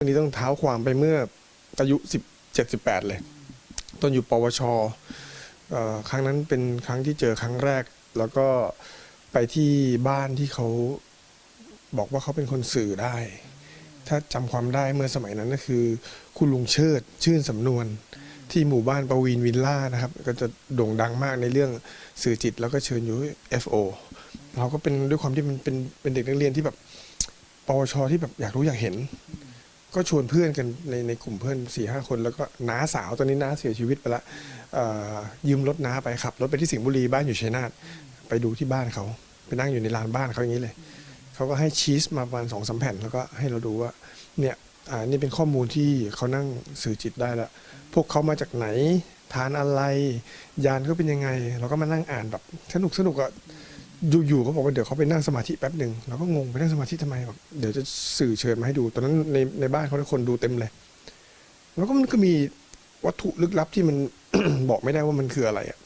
รื่องนี้ต้องเท้าความไปเมื่ออายุสิบเจ็ดสิบแปดเลย ตอนอยู่ปวช ครั้งนั้นเป็นครั้งที่เจอครั้งแรก แล้วก็ไปที่บ้านที่เขาบอกว่าเขาเป็นคนสื่อได้ ถ้าจำความได้เมื่อสมัยนั้นก็คือ คุณลุงเชิดชื่นสำนวนที่หมู่บ้านปวีนวิลล่านะครับ ก็จะโด่งดังมากในเรื่องสื่อจิต แล้วก็เชิญอยู่ FO เราก็เป็นด้วยความที่มันเป็นเป็นเด็กนักเรียนที่แบบปวชที่แบบอยากรู้อยากเห็น ก็ชวนเพื่อนกันในในกลุ่มเพื่อนสี่ห้าคน แล้วก็น้าสาวตอนนี้น้าเสียชีวิตไปละยืมรถน้าไปขับรถไปที่สิงห์บุรีบ้านอยู่ชัยนาทไปดูที่บ้านเขาไปนั่งอยู่ในลานบ้านเขาอย่างนี้เลยเขาก็ให้ชีสมาประมาณสองสามแผ่นแล้วก็ให้เราดูว่าเนี่ยอ่านี่เป็นข้อมูลที่เขานั่งสื่อจิตได้ละพวกเขามาจากไหนทานอะไร ยานเขาเป็นยังไง เราก็มานั่งอ่านแบบสนุกสนุกอะ อยู่ๆเขาบอกว่าเดี๋ยวเขาไปนั่งสมาธิแป๊บหนึ่งเราก็งงไปนั่งสมาธิทำไมบอกเดี๋ยวจะสื่อเชิญมาให้ดู ตอนนั้นในในบ้านเขาทุกคนดูเต็มเลย แล้วก็มันก็มีวัตถุลึกลับที่มันบอกไม่ได้ว่ามันคืออะไรอะ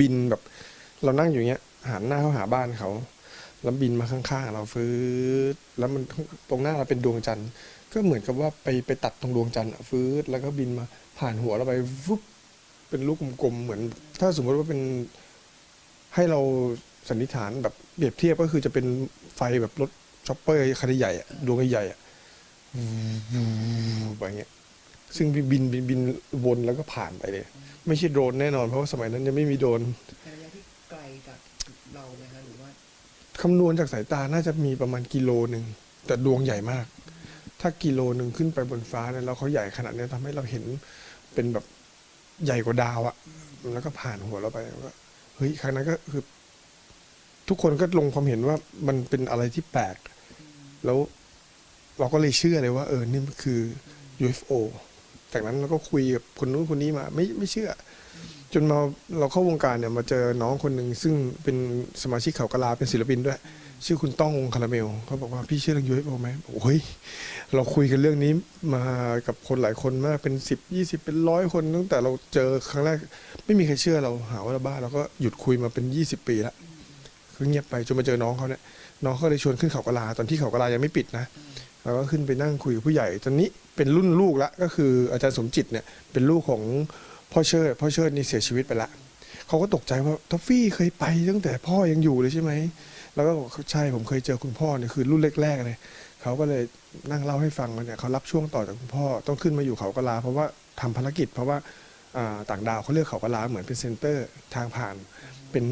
บินแบบเรานั่งอยู่เงี้ยหันหน้าเข้าหาบ้านเขาแล้วบินมาข้างๆเราฟื้ดแล้วมันตรงหน้าเราเป็นดวงจันทร์ ก็เหมือนกับว่าไปไปตัดตรงดวงจันทร์ฟื้ดแล้วก็บินมาผ่านหัวเราไปฟุบเป็นลูกกลมๆเหมือน ถ้าสมมติว่าเป็นให้เรา สันนิษฐานแบบเปรียบเทียบก็คือจะเป็นไฟแบบรถช็อปเปอร์คันใหญ่อะดวงใหญ่ๆอะแบบเงี้ยซึ่งบินบินบินวนแล้วก็ผ่านไปเลย ไม่ใช่โดรนแน่นอนเพราะว่าสมัยนั้นยังไม่มีโดรนเป็นระยะที่ไกลจากเราไหมคะหรือว่าคำนวณจากสายตาน่าจะมีประมาณกิโลหนึ่งแต่ดวงใหญ่มาก ถ้ากิโลหนึ่งขึ้นไปบนฟ้าเนี่ยแล้วเขาใหญ่ขนาดเนี้ยทำให้เราเห็นเป็นแบบใหญ่กว่าดาวอะแล้วก็ผ่านหัวเราไปแล้วก็เฮ้ยครั้งนั้นก็คือ ทุกคนก็ลงความเห็นว่ามันเป็นอะไรที่แปลก แล้วเราก็เลยเชื่อเลยว่า เออนี่มันคือ UFO จากนั้นเราก็คุยกับคนนู้นคนนี้มา ไม่ไม่เชื่อ จนมาเราเข้าวงการเนี่ยมาเจอน้องคนหนึ่งซึ่งเป็นสมาชิกเขากะลาเป็นศิลปินด้วย ชื่อคุณต้องวงคาราเมลเขาบอกว่าพี่เชื่อเรื่อง UFO ไหมโอ้ยเราคุยกันเรื่องนี้มากับคนหลายคนมากเป็นสิบยี่สิบเป็นร้อยคนตั้งแต่เราเจอครั้งแรก ไม่มีใครเชื่อเราหาว่าเราบ้าเราก็หยุดคุยมาเป็นยี่สิบปีและ คือเงียบไปจนมาเจอน้องเขาเนี่ยน้องเขาเลยชวนขึ้นเขากะลาตอนที่เขากะลายังไม่ปิดนะเราก็ขึ้นไปนั่งคุยกับผู้ใหญ่ ตอนนี้เป็นรุ่นลูกละก็คืออาจารย์สมจิตเนี่ยเป็นลูกของพ่อเชิดพ่อเชิดนี่เสียชีวิตไปละเขาก็ตกใจว่าทอฟฟี่เคยไปตั้งแต่พ่อยังอยู่เลยใช่ไหมแล้วก็บอกใช่ผมเคยเจอคุณพ่อเนี่ยคือรุ่นแรกๆเลยเขาก็เลยนั่งเล่าให้ฟังว่าเนี่ยเขารับช่วงต่อจากคุณพ่อต้องขึ้นมาอยู่เขากะลา เพราะว่าทำภารกิจ เพราะว่าต่างดาวเขาเลือกเขากะลาเหมือนเป็นเซ็นเตอร์ทางผ่านเป็น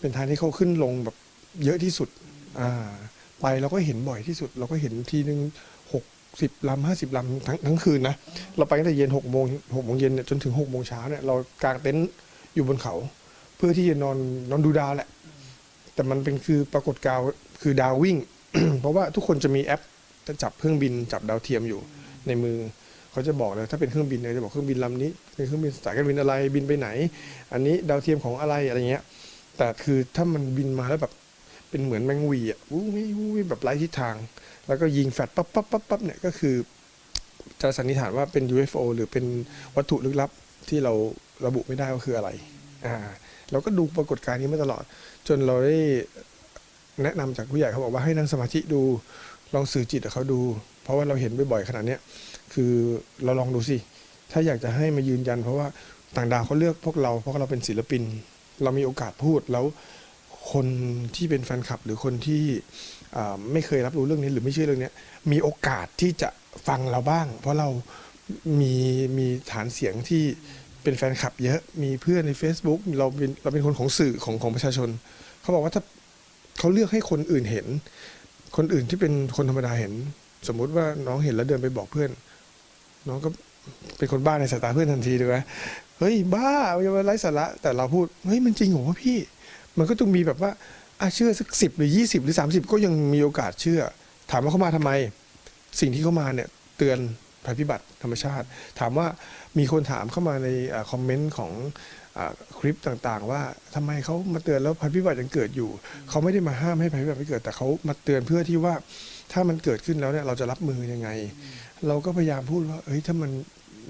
เป็นทางที่เขาขึ้นลงแบบเยอะที่สุดอ่าไปเราก็เห็นบ่อยที่สุด เราก็เห็นทีนึงหกสิบลำห้าสิบลำทั้งทั้งคืนนะเราไปตั้งแต่เย็นหกโมงหกโมงเย็นเนี่ยจนถึงหกโมงเช้าเนี่ยเรากางเต็นท์อยู่บนเขา เพื่อที่จะนอนนอนดูดาวแหละ แต่มันเป็นคือปรากฏการณ์คือดาววิ่ง เพราะว่าทุกคนจะมีแอปจะจับเครื่องบินจับดาวเทียมอยู่ในมือเขาจะบอกเลยถ้าเป็นเครื่องบินเนี่ยจะบอกเครื่องบินลำนี้เป็นเครื่องบินสายการบินอะไรบินไปไหน อันนี้ดาวเทียมของอะไรอะไรเงี้ย แต่คือถ้ามันบินมาแล้วแบบเป็นเหมือนแมงวีอะวู้วิวู้วิแบบไร้ทิศทาง แล้วก็ยิงแฟลชปั๊บปั๊บปั๊บปั๊บเนี่ยก็คือ จะสันนิษฐานว่าเป็น UFO หรือเป็นวัตถุลึกลับที่เราระบุไม่ได้ว่าคืออะไรอ่าเราก็ดูปรากฏการณ์นี้มาตลอด จนเราได้แนะนำจากผู้ใหญ่เขาบอกว่าให้นั่งสมาธิดูลองสื่อจิตกับเขาดู เพราะว่าเราเห็นบ่อยๆขนาดนี้คือเราลองดูสิ ถ้าอยากจะให้มายืนยัน เพราะว่าต่างดาวเขาเลือกพวกเราเพราะเราเป็นศิลปิน เรามีโอกาสพูดแล้วคนที่เป็นแฟนคลับ หรือคนที่ไม่เคยรับรู้เรื่องนี้หรือไม่เชื่อเรื่องนี้มีโอกาสที่จะฟังเราบ้าง เพราะเรามีมีฐานเสียงที่เป็นแฟนคลับเยอะมีเพื่อนใน Facebook เราเป็นเราเป็นคนของสื่อของของประชาชน เขาบอกว่าถ้าเขาเลือกให้คนอื่นเห็น คนอื่นที่เป็นคนธรรมดาเห็น สมมุติว่าน้องเห็นแล้วเดินไปบอกเพื่อน น้องก็ เป็นคนบ้าในสายตาเพื่อนทันทีถูไหมเฮ้ยบ้าอย่ามาไร้สาระแต่เราพูดเฮ้ยมันจริงเหรอวะพี่ มันก็ต้องมีแบบว่าอะเชื่อสักสิบหรือยี่สิบหรือสามสิบก็ยังมีโอกาสเชื่อ ถามว่าเขามาทำไม สิ่งที่เขามาเนี่ยเตือนภัยพิบัติธรรมชาติ ถามว่ามีคนถามเข้ามาในคอมเมนต์ของอคลิปต่างๆ ว่าทำไมเขามาเตือนแล้วภัยพิบัติยังเกิดอยู่ เขาไม่ได้มาห้ามให้ภัยพิบัติไม่เกิดแต่เขามาเตือนเพื่อที่ว่าถ้ามันเกิดขึ้นแล้วเนี่ยเราจะรับมือยังไง เราก็พยายามพูดว่าเฮ้ยถ้ามัน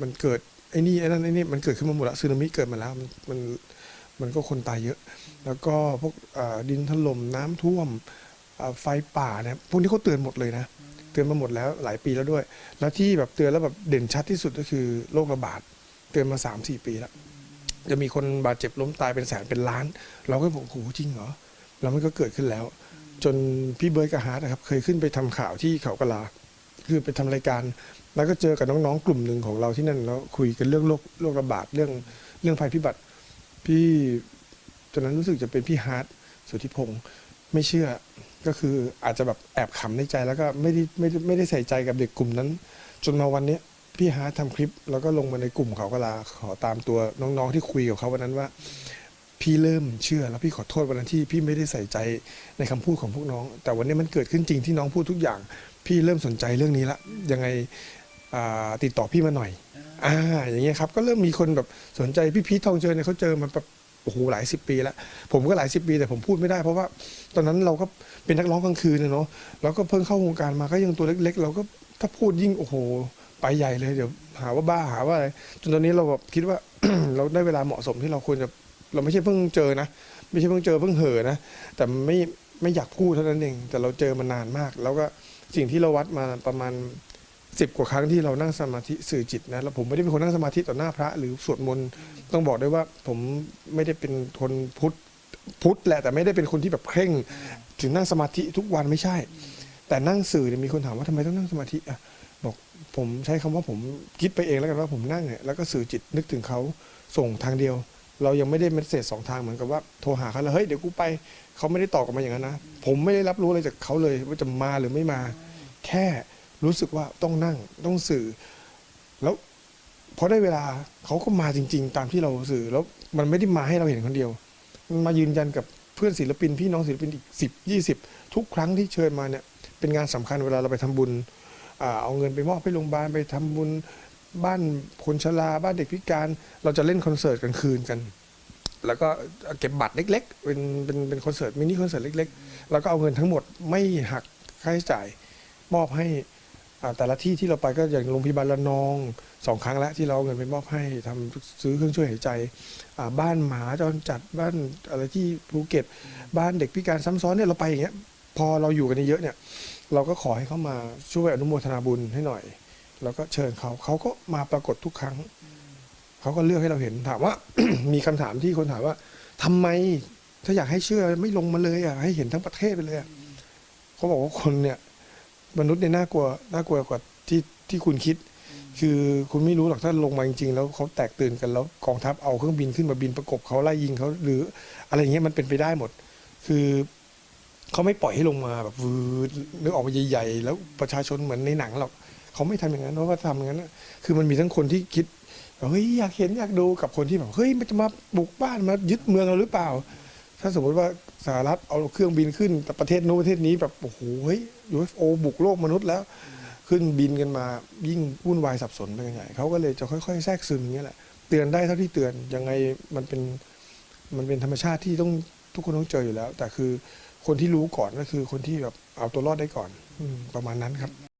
มันเกิดไอ้นี่ไอ้นั่นไอ้นี่มันเกิดขึ้นมาหมดล้วสึนามิเกิดมาแล้วมันมันมันก็คนตายเยอะ แล้วก็พวกดินถล่มน้ำท่วมไฟป่าเนี่ยพวกนี้เขาเตือนหมดเลยนะเตือนมาหมดแล้วหลายปีแล้วด้วย แล้วที่แบบเตือนแล้วแบบเด่นชัดที่สุดก็คือโรคระบาดเตือนมา3าสี่ปีแล้วจะมีคนบาดเจ็บล้มตายเป็นแสนเป็นล้าน เราก็บอกโอ้โหจริงเหรอแล้วมันก็เกิดขึ้นแล้ว จนพี่เบิร์ดกับฮาร์ดนะครับ เคยขึ้นไปทำข่าวที่เขากะลา คือไปทำรายการ แล้วก็เจอกับน้องๆกลุ่มหนึ่งของเราที่นั่นแล้วคุยกันเรื่องโรคโรคระบาดเรื่องเรื่องภัยพิบัติ พี่ตอนนั้นรู้สึกจะเป็นพี่ฮาร์ดสุทธิพงศ์ไม่เชื่อก็คืออาจจะแบบแอบขำในใจแล้วก็ไม่ได้ไม่ได้ไม่ได้ใส่ใจกับเด็กกลุ่มนั้น จนมาวันนี้พี่ฮาร์ดทำคลิป แล้วก็ลงมาในกลุ่มเขากะลาขอตามตัวน้องๆที่คุยกับเขาวันนั้นว่า พี่เริ่มเชื่อแล้วพี่ขอโทษวันนั้นที่พี่ไม่ได้ใส่ใจในคำพูดของพวกน้อง แต่วันนี้มันเกิดขึ้นจริงที่น้องพูดทุกอย่าง พี่เริ่มสนใจเรื่องนี้ละยังไงอ่าติดต่อพี่มาหน่อยอ่าอย่างเงี้ยครับก็เริ่มมีคนแบบสนใจพี่พีททองเจอเนี่ยเขาเจอมาแบบโอ้โหหลายสิบปีแล้วผมก็หลายสิบปีแต่ผมพูดไม่ได้เพราะว่า ตอนนั้นเราก็เป็นนักร้องกลางคืนนะเนาะแล้วก็เพิ่งเข้าวงการมาก็ยังตัวเล็ก ๆ เราก็ถ้าพูดยิ่งโอ้โหไปใหญ่เลยเดี๋ยวหาว่าบ้าหาว่าอะไรจนตอนนี้เราแบบคิดว่า เราได้เวลาเหมาะสมที่เราควรจะเราไม่ใช่เพิ่งเจอนะ ไม่ใช่เพิ่งเจอเพิ่งเห่อนะ แต่ไม่ไม่อยากพูดเท่านั้นเอง แต่เราเจอมานานมาก แล้วก็ สิ่งที่เราวัดมาประมาณสิบกว่าครั้งที่เรานั่งสมาธิสื่อจิตนะแล้วผมไม่ได้เป็นคนนั่งสมาธิต่อหน้าพระ หรือสวดมนต์ต้องบอกได้วยว่าผมไม่ได้เป็นคนพุทธพุทธแหละแต่ไม่ได้เป็นคนที่แบบเคร่ง ถึงนั่งสมาธิทุกวันไม่ใช่ แต่นั่งสื่อเนี่ยมีคนถามว่าทำไมต้องนั่งสมาธิอะบอกผมใช้คำว่าผมคิดไปเองแล้วกันว่าผมนั่งเนี่ยแล้วก็สื่อจิตนึกถึงเขาส่งทางเดียว เรายังไม่ได้เมสเซจสองทางเหมือนกับว่าโทรหาเขาแล้วเฮ้ยเดี๋ยวกูไปเขาไม่ได้ตอบกลับมาอย่างนั้นนะผมไม่ได้รับรู้อะไรจากเขาเลยว่าจะมาหรือไม่มา แค่รู้สึกว่าต้องนั่งต้องสื่อ แล้วพอได้เวลาเขาก็มาจริง ๆ ตามที่เราสื่อแล้วมันไม่ได้มาให้เราเห็นคนเดียวมันมายืนยันกับเพื่อนศิลปิน พี่น้องศิลปินอีกสิบยี่สิบทุกครั้งที่เชิญมาเนี่ยเป็นงานสำคัญเวลาเราไปทำบุญเอาเงินไปมอบให้โรงพยาบาลไปทำบุญ บ้านคนชราบ้านเด็กพิการ เราจะเล่นคอนเสิร์ตกลางคืนกัน แล้วก็เก็บบัตรเล็ก ๆ เป็นเป็นเป็นคอนเสิร์ตมินิคอนเสิร์ตเล็ก ๆ แล้วก็เอาเงินทั้งหมดไม่หักค่าใช้จ่ายมอบให้แต่ละที่ที่เราไปก็อย่างโรงพยาบาลระนองสองครั้งแล้วที่เราเอาเงินไปมอบให้ทำซื้อเครื่องช่วยหายใจ บ้านหมาจรจัดบ้านอะไรที่ภูเก็ต บ้านเด็กพิการซ้ำซ้อนเนี่ยเราไปอย่างเงี้ยพอเราอยู่กันเยอะเนี่ย เราก็ขอให้เขามาช่วยอนุโมทนาบุญให้หน่อย แล้วก็เชิญเขาเขาก็มาปรากฏทุกครั้ง เขาก็เลือกให้เราเห็นถามว่า มีคำถามที่คนถามว่าทำไมถ้าอยากให้เชื่อไม่ลงมาเลยอะให้เห็นทั้งประเทศไปเลยอะเขาบอกว่าคนเนี่ย มนุษย์เนี่ยน่ากลัวน่ากลัวกว่าที่ที่คุณคิด คือคุณไม่รู้หรอกถ้าลงมาจริงๆแล้วเขาแตกตื่นกันแล้วกองทัพเอาเครื่องบินขึ้นมาบินประกบเขาไล่ยิงเขาหรือ อะไรเงี้ยมันเป็นไปได้หมด คือเขาไม่ปล่อยให้ลงมาแบบวืดนึกออกมาใหญ่ๆแล้วประชาชนเหมือนในหนังหรอก เขาไม่ทำอย่างนั้นเพราะว่าทำอย่างนั้น คือมันมีทั้งคนที่คิดเฮ้ยอยากเห็นอยากดูกับคนที่แบบเฮ้ยมันจะมาบุกบ้านมายึดเมืองเราหรือเปล่า ถ้าสมมติว่าสหรัฐเอาเครื่องบินขึ้นแต่ประเทศโน้นประเทศนี้แบบโอ้โหเฮ้ย UFO บุกโลกมนุษย์แล้ว ขึ้นบินกันมายิ่งวุ่นวายสับสนไปกันใหญ่เขาก็เลยจะค่อยๆ แทรกซึมอย่างเงี้ยแหละเตือนได้เท่าที่เตือนยังไงมันเป็นมันเป็นธรรมชาติที่ต้องทุกคนต้องเจออยู่แล้ว แต่คือคนที่รู้ก่อนก็คือคนที่แบบเอาตัวรอดได้ก่อนอประมาณนั้นครับ